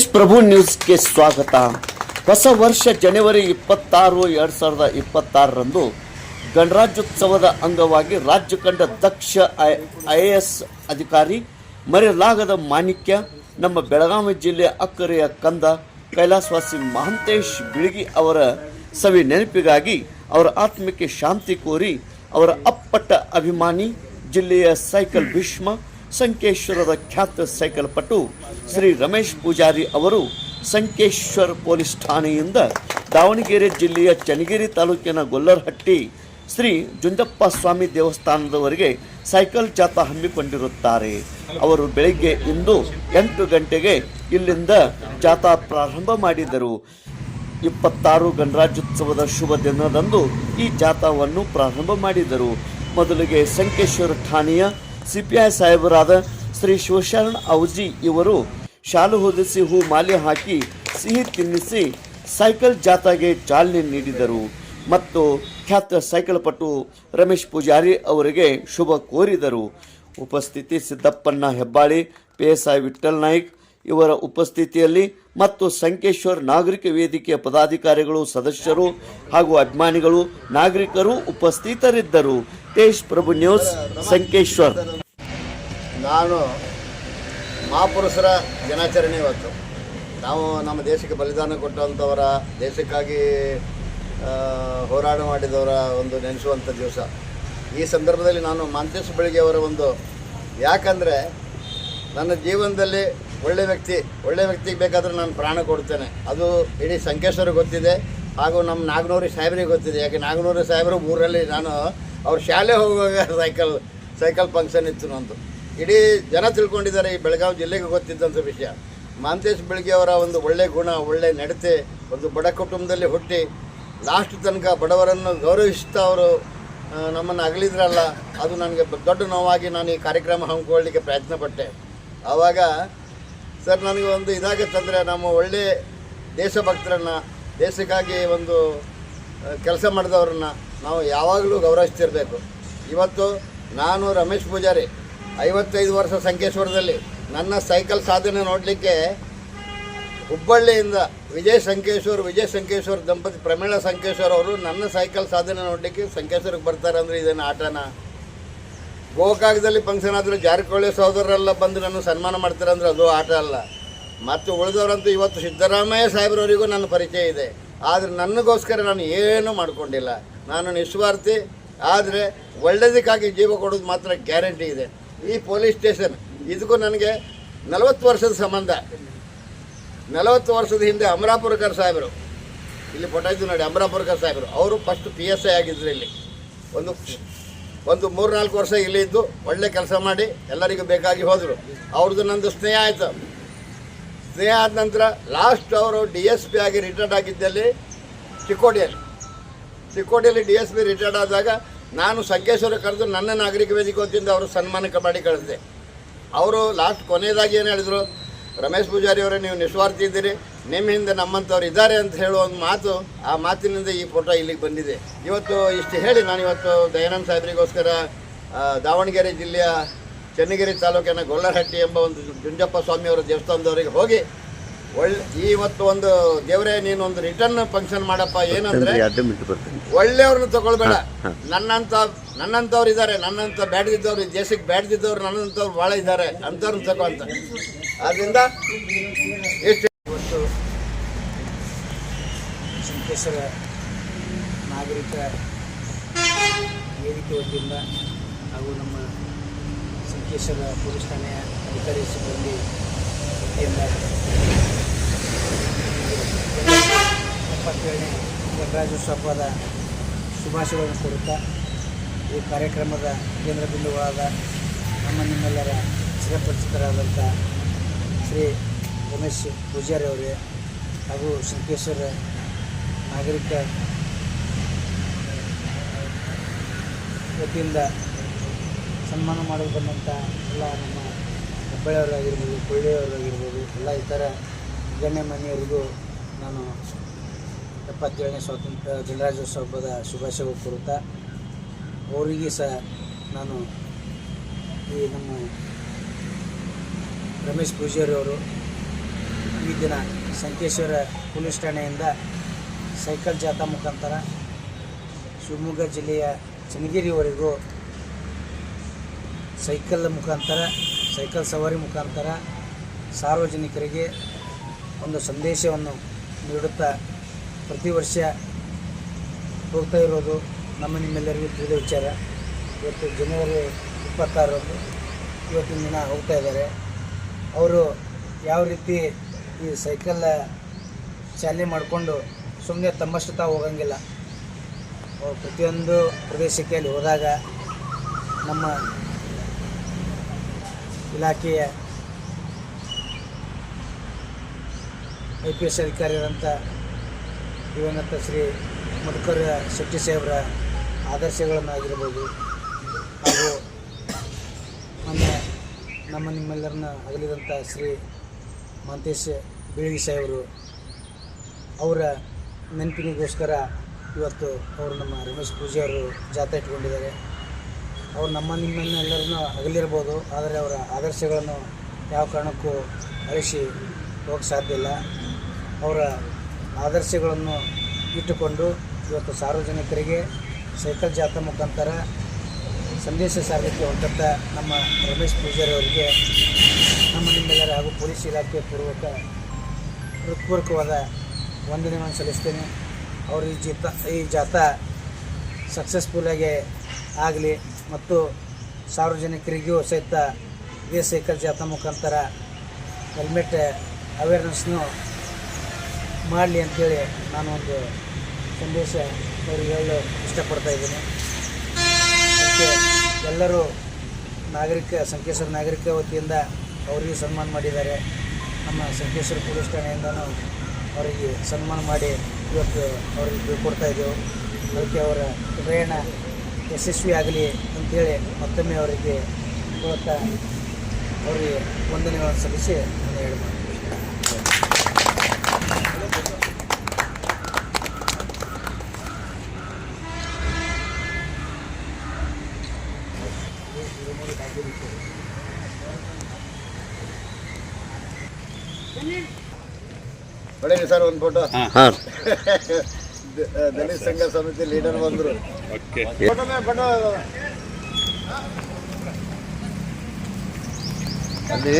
ದೇಶ್ ಪ್ರಭು ನ್ಯೂಸ್ಗೆ ಸ್ವಾಗತ. ಹೊಸ ವರ್ಷ ಜನವರಿ ಇಪ್ಪತ್ತಾರು, ಎರಡು ಸಾವಿರದ ಇಪ್ಪತ್ತಾರರಂದು ಗಣರಾಜ್ಯೋತ್ಸವದ ಅಂಗವಾಗಿ ರಾಜ್ಯ ಕಂಡ ದಕ್ಷ ಐ ಎ ಎಸ್ ಅಧಿಕಾರಿ ಮರೆಯಲಾಗದ ಮಾಣಿಕ್ಯ, ನಮ್ಮ ಬೆಳಗಾವಿ ಜಿಲ್ಲೆಯ ಅಕ್ಕರೆಯ ಕಂದ ಕೈಲಾಸವಾಸಿ ಮಹಂತೇಶ್ ಬಿಳಿಗಿ ಅವರ ಸವಿ ನೆನಪಿಗಾಗಿ ಅವರ ಆತ್ಮಕ್ಕೆ ಶಾಂತಿ ಕೋರಿ ಅವರ ಅಪ್ಪಟ್ಟ ಅಭಿಮಾನಿ, ಜಿಲ್ಲೆಯ ಸೈಕಲ್ ಭೀಷ್ಮ ಸಂಕೇಶ್ವರದ ಖ್ಯಾತ ಸೈಕಲ್ ಪಟು ಶ್ರೀ ರಮೇಶ್ ಪೂಜಾರಿ ಅವರು ಸಂಕೇಶ್ವರ ಪೊಲೀಸ್ ಠಾಣೆಯಿಂದ ದಾವಣಗೆರೆ ಜಿಲ್ಲೆಯ ಚನ್ನಗಿರಿ ತಾಲೂಕಿನ ಗೊಲ್ಲರಹಟ್ಟಿ ಶ್ರೀ ಜುಂಜಪ್ಪ ಸ್ವಾಮಿ ದೇವಸ್ಥಾನದವರೆಗೆ ಸೈಕಲ್ ಜಾಥಾ ಹಮ್ಮಿಕೊಂಡಿರುತ್ತಾರೆ. ಅವರು ಬೆಳಗ್ಗೆ ಇಂದು ಎಂಟು ಗಂಟೆಗೆ ಇಲ್ಲಿಂದ ಜಾಥಾ ಪ್ರಾರಂಭ ಮಾಡಿದರು. ಇಪ್ಪತ್ತಾರು ಗಣರಾಜ್ಯೋತ್ಸವದ ಶುಭ ದಿನದಂದು ಈ ಜಾಥಾವನ್ನು ಪ್ರಾರಂಭ ಮಾಡಿದರು. ಮೊದಲಿಗೆ ಸಂಕೇಶ್ವರ ಠಾಣೆಯ ಸಿಪಿಐ ಸಾಹೇಬರಾದ ಶ್ರೀ ಶಿವಶರಣ ಔಜಿ ಇವರು ಶಾಲು ಹೊದಿಸಿ ಹೂ ಮಾಲೆ ಹಾಕಿ ಸಿಹಿ ತಿನ್ನಿಸಿ ಸೈಕಲ್ ಜಾಥಾಗೆ ಚಾಲನೆ ನೀಡಿದರು. ಮತ್ತು ಖ್ಯಾತ ಸೈಕಲ್ ಪಟು ರಮೇಶ್ ಪೂಜಾರಿ ಅವರಿಗೆ ಶುಭ ಕೋರಿದರು. ಉಪಸ್ಥಿತಿ Siddappanna Hebbali P S I Vithal Naik ಇವರ ಉಪಸ್ಥಿತಿಯಲ್ಲಿ ಮತ್ತು ಸಂಕೇಶ್ವರ್ ನಾಗರಿಕ ವೇದಿಕೆಯ ಪದಾಧಿಕಾರಿಗಳು, ಸದಸ್ಯರು ಹಾಗೂ ಅಭಿಮಾನಿಗಳು, ನಾಗರಿಕರು ಉಪಸ್ಥಿತರಿದ್ದರು. ತೇಜ್ ಪ್ರಭು ನ್ಯೂಸ್, ಸಂಕೇಶ್ವರ್. ನಾನು ಮಹಾಪುರುಷರ ದಿನಾಚರಣೆ ಇವತ್ತು. ನಾವು ನಮ್ಮ ದೇಶಕ್ಕೆ ಬಲಿದಾನ ಕೊಟ್ಟಂಥವರ, ದೇಶಕ್ಕಾಗಿ ಹೋರಾಟ ಮಾಡಿದವರ ಒಂದು ನೆನೆಸುವಂಥ ದಿವಸ. ಈ ಸಂದರ್ಭದಲ್ಲಿ ನಾನು ಮಾಂತೇಶ್ ಬೆಳಗ್ಗೆಯವರ ಒಂದು, ಯಾಕಂದರೆ ನನ್ನ ಜೀವನದಲ್ಲಿ ಒಳ್ಳೆ ವ್ಯಕ್ತಿ, ಒಳ್ಳೆ ವ್ಯಕ್ತಿಗೆ ಬೇಕಾದರೆ ನಾನು ಪ್ರಾಣ ಕೊಡ್ತೇನೆ ಅದು ಇಡೀ ಸಂಕೇಶ್ವರಿಗೆ ಗೊತ್ತಿದೆ, ಹಾಗೂ ನಮ್ಮ ನಾಗನೂರಿ ಸಾಹೇಬ್ರಿಗೆ ಗೊತ್ತಿದೆ. ಯಾಕೆ ನಾಗನೂರಿ ಸಾಹೇಬರು ಊರಲ್ಲಿ ನಾನು, ಅವ್ರ ಶಾಲೆ ಹೋಗುವಾಗ ಸೈಕಲ್ ಸೈಕಲ್ ಫಂಕ್ಷನ್ ಇತ್ತು ನಂದು. ಇಡೀ ಜನ ತಿಳ್ಕೊಂಡಿದ್ದಾರೆ ಈ ಬೆಳಗಾವಿ ಜಿಲ್ಲೆಗೆ ಗೊತ್ತಿದ್ದಂಥ ವಿಷಯ. ಮಾಂತೇಶ್ ಬೆಳಗ್ಗೆ ಅವರ ಒಂದು ಒಳ್ಳೆ ಗುಣ, ಒಳ್ಳೆ ನಡತೆ, ಒಂದು ಬಡ ಕುಟುಂಬದಲ್ಲಿ ಹುಟ್ಟಿ ಲಾಸ್ಟ್ ತನಕ ಬಡವರನ್ನು ಗೌರವಿಸ್ತಾ ಅವರು ನಮ್ಮನ್ನು ಅಗಲಿದ್ರಲ್ಲ, ಅದು ನನಗೆ ದೊಡ್ಡ ನೋವಾಗಿ ನಾನು ಈ ಕಾರ್ಯಕ್ರಮ ಹಮ್ಮಿಕೊಳ್ಳಲಿಕ್ಕೆ ಪ್ರಯತ್ನ ಪಟ್ಟೆ. ಆವಾಗ ಸರ್ ನನಗೆ ಒಂದು ಇದಾಗತ್ತಂದರೆ ನಮ್ಮ ಒಳ್ಳೆ ದೇಶಭಕ್ತರನ್ನು, ದೇಶಕ್ಕಾಗಿ ಒಂದು ಕೆಲಸ ಮಾಡಿದವ್ರನ್ನ ನಾವು ಯಾವಾಗಲೂ ಗೌರವಿಸ್ತಿರಬೇಕು. ಇವತ್ತು ನಾನು ರಮೇಶ್ ಪೂಜಾರಿ ಐವತ್ತೈದು ವರ್ಷ ಸಂಕೇಶ್ವರದಲ್ಲಿ. ನನ್ನ ಸೈಕಲ್ ಸಾಧನೆ ನೋಡಲಿಕ್ಕೆ ಹುಬ್ಬಳ್ಳಿಯಿಂದ ವಿಜಯ್ ಸಂಕೇಶ್ವರ್ ವಿಜಯ್ ಸಂಕೇಶ್ವರ್ ದಂಪತಿ ಪ್ರಮೀಳಾ ಸಂಕೇಶ್ವರ್ ಅವರು ನನ್ನ ಸೈಕಲ್ ಸಾಧನೆ ನೋಡಲಿಕ್ಕೆ ಸಂಕೇಶ್ವರಕ್ಕೆ ಬರ್ತಾರೆ ಅಂದರೆ ಇದೇನು ಆಟನ? ಗೋಕಾಗದಲ್ಲಿ ಫಂಕ್ಷನ್ ಆದರೆ ಜಾರಕಿಹೊಳಿ ಸಹೋದರರೆಲ್ಲ ಬಂದು ನನ್ನ ಸನ್ಮಾನ ಮಾಡ್ತಾರೆ ಅಂದರೆ ಅದು ಆಟ ಅಲ್ಲ. ಮತ್ತು ಉಳಿದವರಂತೂ ಇವತ್ತು ಸಿದ್ದರಾಮಯ್ಯ ಸಾಹೇಬ್ರವರಿಗೂ ನನ್ನ ಪರಿಚಯ ಇದೆ. ಆದರೆ ನನಗೋಸ್ಕರ ನಾನು ಏನೂ ಮಾಡಿಕೊಂಡಿಲ್ಲ. ನಾನು ನಿಸ್ವಾರ್ಥಿ, ಆದರೆ ಒಳ್ಳೆಯದಕ್ಕಾಗಿ ಜೀವ ಕೊಡೋದು ಮಾತ್ರ ಗ್ಯಾರಂಟಿ ಇದೆ. ಈ ಪೊಲೀಸ್ ಸ್ಟೇಷನ್, ಇದಕ್ಕೂ ನನಗೆ ನಲವತ್ತು ವರ್ಷದ ಸಂಬಂಧ. ನಲವತ್ತು ವರ್ಷದ ಹಿಂದೆ ಅಮರಾಪುರಕರ್ ಸಾಹೇಬರು, ಇಲ್ಲಿ ಫೋಟೋ ನೋಡಿ, ಅಮರಾಪುರಕರ್ ಸಾಹೇಬರು, ಅವರು ಫಸ್ಟ್ ಪಿ ಎಸ್ ಐ ಆಗಿದ್ರು ಇಲ್ಲಿ. ಒಂದು ಒಂದು ಮೂರು ನಾಲ್ಕು ವರ್ಷ ಇಲ್ಲಿ ಇದ್ದು ಒಳ್ಳೆ ಕೆಲಸ ಮಾಡಿ ಎಲ್ಲರಿಗೂ ಬೇಕಾಗಿ ಹೋದರು. ಅವ್ರದ್ದು ನಂದು ಸ್ನೇಹ ಆಯಿತು. ಸ್ನೇಹ ಆದ ನಂತರ ಲಾಸ್ಟ್ ಅವರು ಡಿ ಎಸ್ ಪಿ ಆಗಿ ರಿಟೈರ್ಡ್ ಆಗಿದ್ದಲ್ಲಿ ಚಿಕ್ಕೋಡಿಯಲ್ಲಿ. ಚಿಕ್ಕೋಡಿಯಲ್ಲಿ ಡಿ ಎಸ್ ಪಿ ರಿಟೈರ್ಡ್ ಆದಾಗ ನಾನು ಸಂಕೇಶ್ವರ ಕರೆದು ನನ್ನ ನಾಗರಿಕ ವೇದಿಕೆ ಅವರು ಸನ್ಮಾನಕ್ಕೆ ಮಾಡಿ ಕಳಿಸಿದೆ. ಅವರು ಲಾಸ್ಟ್ ಕೊನೆಯದಾಗಿ ಏನು ಹೇಳಿದರು? ರಮೇಶ್ ಪೂಜಾರಿ ಅವರೇ, ನೀವು ನಿಸ್ವಾರ್ಥಿ ಇದ್ದೀರಿ. ನಿಮ್ಮ ಹಿಂದೆ ನಮ್ಮಂಥವ್ರು ಇದ್ದಾರೆ ಅಂತ ಹೇಳುವ ಒಂದು ಮಾತು ಆ ಮಾತಿನಿಂದ ಈ ಫೋಟೋ ಇಲ್ಲಿಗೆ ಬಂದಿದೆ. ಇವತ್ತು ಇಷ್ಟು ಹೇಳಿ ನಾನು ಇವತ್ತು ದಯಾನಂದ ಸಾಹೇಬರಿಗೋಸ್ಕರ ದಾವಣಗೆರೆ ಜಿಲ್ಲೆಯ ಚನ್ನಗಿರಿ ತಾಲೂಕಿನ ಗೊಲ್ಲರಹಟ್ಟಿ ಎಂಬ ಒಂದು ಜುಂಜಪ್ಪ ಸ್ವಾಮಿಯವರ ದೇವಸ್ಥಾನದವರಿಗೆ ಹೋಗಿ ಒಳ್ಳೆ ಇವತ್ತು ಒಂದು ದೇವರೇ ನೀನು ಒಂದು ರಿಟರ್ನ್ ಫಂಕ್ಷನ್ ಮಾಡಪ್ಪ. ಏನಂದ್ರೆ ಒಳ್ಳೆಯವ್ರನ್ನ ತಗೊಳ್ಬೇಡ. ನನ್ನಂತ ನನ್ನಂತವ್ರು ಇದ್ದಾರೆ ನನ್ನಂತ ಬ್ಯಾಡ್ದಿದ್ದವ್ರು ಈ ದೇಶಕ್ಕೆ ಬ್ಯಾಡ್ದಿದ್ದವ್ರು ನನ್ನಂತವ್ರು ಭಾಳ ಇದ್ದಾರೆ ಅಂತವ್ರನ್ನ ತಗೋ ಅಂತ. ಆದ್ದರಿಂದ ಎಷ್ಟು ಇವತ್ತು ಸಂಕೇಶ್ವರ ನಾಗರಿಕ ವೇದಿಕೆ ವತಿಯಿಂದ ಹಾಗೂ ನಮ್ಮ ಸಂಕೇಶ್ವರ ಪೊಲೀಸ್ ಠಾಣೆಯ ಅಧಿಕಾರಿ ಸಿಬ್ಬಂದಿ ವತಿಯಿಂದ ಎಪ್ಪತ್ತೇಳನೇ ಗಣರಾಜ್ಯೋತ್ಸವದ ಶುಭಾಶಯಗಳನ್ನು ಕೊಡುತ್ತಾ ಈ ಕಾರ್ಯಕ್ರಮದ ಕೇಂದ್ರ ಬಿಂದುವಾದ ನಮ್ಮ ನಿಮ್ಮೆಲ್ಲರ ಚಿರಪರಿಚಿತರಾದಂಥ ಶ್ರೀ ರಮೇಶ್ ಪೂಜಾರಿ ಅವರಿಗೆ ಹಾಗೂ ಶಂಕೇಶ್ವರ ನಾಗರಿಕ ವತಿಯಿಂದ ಸನ್ಮಾನ ಮಾಡಲು ಬಂದಂಥ ಎಲ್ಲ ನಮ್ಮ ಹುಬ್ಬಳ್ಳಿಯವರಾಗಿರ್ಬೋದು ಕೊಳ್ಳಿಯವರಾಗಿರ್ಬೋದು ಎಲ್ಲ ಇತರ ಮನೆಯವರಿಗೂ ನಾನು ಎಪ್ಪತ್ತೇಳನೇ ಸ್ವಾತಂತ್ರ್ಯ ಗಣರಾಜ್ಯೋತ್ಸವ ಹಬ್ಬದ ಶುಭಾಶಯ ಕೋರುತ್ತಾ ಅವರಿಗೆ ಸಹ ನಾನು ಈ ನಮ್ಮ ರಮೇಶ್ ಪೂಜಾರಿ ಅವರು ಈ ದಿನ ಸಂಕೇಶ್ವರ ಪೊಲೀಸ್ ಠಾಣೆಯಿಂದ ಸೈಕಲ್ ಜಾಥಾ ಮುಖಾಂತರ ಶಿವಮೊಗ್ಗ ಜಿಲ್ಲೆಯ ಚನ್ನಗಿರಿವರೆಗೂ ಸೈಕಲ್ ಮುಖಾಂತರ, ಸೈಕಲ್ ಸವಾರಿ ಮುಖಾಂತರ ಸಾರ್ವಜನಿಕರಿಗೆ ಒಂದು ಸಂದೇಶವನ್ನು ನೀಡುತ್ತಾ ಪ್ರತಿ ವರ್ಷ ಹೋಗ್ತಾ ಇರೋದು ನಮ್ಮ ನಿಮ್ಮೆಲ್ಲರಿಗೂ ತಿಳಿದ ವಿಚಾರ. ಇವತ್ತು ಜನವರಿ ಇಪ್ಪತ್ತಾರರಂದು ಇವತ್ತಿನ ದಿನ ಹೋಗ್ತಾ ಇದ್ದಾರೆ. ಅವರು ಯಾವ ರೀತಿ ಈ ಸೈಕಲ್ ಚಾಲನೆ ಮಾಡಿಕೊಂಡು ಸುಮ್ಮನೆ ತಮ್ಮಷ್ಟು ತಾವು ಹೋಗಂಗಿಲ್ಲ ಪ್ರತಿಯೊಂದು ಪ್ರದೇಶಕ್ಕೆ ಅಲ್ಲಿ ಹೋದಾಗ ನಮ್ಮ ಇಲಾಖೆಯ ಐ ಪಿ ಎಸ್ ಅಧಿಕಾರಿಯಾದಂಥ ದಿವಂಗತ ಶ್ರೀ ಮಧುಕರ್ ಶೆಟ್ಟಿ ಸಾಹೇಬರ ಆದರ್ಶಗಳನ್ನಾಗಿರ್ಬೋದು ಹಾಗೂ ಮೊನ್ನೆ ನಮ್ಮ ನಿಮ್ಮೆಲ್ಲರನ್ನ ಅಗಲಿದಂಥ ಶ್ರೀ ಮಹಂತೇಶ್ ಬೀಳಗಿ ಸಾಹೇಬರು ಅವರ ನೆನಪಿನಿಗೋಸ್ಕರ ಇವತ್ತು ಅವರು ನಮ್ಮ ರಮೇಶ್ ಪೂಜೆಯವರು ಜಾತ್ರೆ ಇಟ್ಕೊಂಡಿದ್ದಾರೆ. ಅವರು ನಮ್ಮ ನಿಮ್ಮನ್ನೆಲ್ಲರನ್ನು ಅಗಲಿರ್ಬೋದು, ಆದರೆ ಅವರ ಆದರ್ಶಗಳನ್ನು ಯಾವ ಕಾರಣಕ್ಕೂ ಅಳಿಸಿ ಹೋಗಕ್ಕೆ ಸಾಧ್ಯ ಇಲ್ಲ. ಅವರ ಆದರ್ಶಗಳನ್ನು ಇಟ್ಟುಕೊಂಡು ಇವತ್ತು ಸಾರ್ವಜನಿಕರಿಗೆ ಸೈಕಲ್ ಜಾಥಾ ಮುಖಾಂತರ ಸಂದೇಶ ಸಾರಲಿಕ್ಕೆ ಹೊರಟಂಥ ನಮ್ಮ ರಮೇಶ್ ಪೂಜಾರಿ ಅವರಿಗೆ ನಮ್ಮ ನಿಮ್ಮೆಲ್ಲರ ಹಾಗೂ ಪೊಲೀಸ್ ಇಲಾಖೆ ಪೂರ್ವಕ ಹೃತ್ಪೂರ್ವಕವಾದ ವಂದನೆಗಳನ್ನು ಸಲ್ಲಿಸ್ತೇನೆ. ಅವರು ಈ ಜಿತ, ಈ ಜಾಥಾ ಸಕ್ಸಸ್ಫುಲ್ಲಾಗಿ ಆಗಲಿ ಮತ್ತು ಸಾರ್ವಜನಿಕರಿಗೂ ಸಹಿತ ಇದೇ ಸೈಕಲ್ ಜಾಥಾ ಮುಖಾಂತರ ಹೆಲ್ಮೆಟ್ ಅವೇರ್ನೆಸ್ನು ಮಾಡಲಿ ಅಂಥೇಳಿ ನಾನು ಒಂದು ಸಂದೇಶ ಅವ್ರಿಗೆ ಹೇಳಲು ಇಷ್ಟಪಡ್ತಾ ಇದ್ದೀನಿ. ಅದಕ್ಕೆ ಎಲ್ಲರೂ ನಾಗರಿಕ, ಸಂಕೇಶ್ವರ ನಾಗರಿಕ ವತಿಯಿಂದ ಅವರಿಗೆ ಸನ್ಮಾನ ಮಾಡಿದ್ದಾರೆ. ನಮ್ಮ ಸಂಕೇಶ್ವರ ಪೊಲೀಸ್ ಠಾಣೆಯಿಂದನೂ ಅವರಿಗೆ ಸನ್ಮಾನ ಮಾಡಿ ಇವತ್ತು ಅವರಿಗೆ ಬೀಳ್ಕೊಡ್ತಾ ಇದ್ದೆವು. ಅದಕ್ಕೆ ಅವರ ಪ್ರಯಾಣ ಯಶಸ್ವಿ ಆಗಲಿ ಅಂತೇಳಿ ಮತ್ತೊಮ್ಮೆ ಅವರಿಗೆ ಇವತ್ತ ಅವರಿಗೆ ವಂದನೆಗಳನ್ನು ಸಲ್ಲಿಸಿ ನಾನು ಹೇಳಿ ಹೊಡೀರಿ ಸರ್ ಒಂದು ಫೋಟೋ ಹಾಂ. ದಲಿತ ಸಂಘ ಸಮಿತಿ ಲೀಡರ್ ಬಂದರು. ಫೋಟೋ ಮೇ ಫೋಟೋ ಅಲ್ಲಿ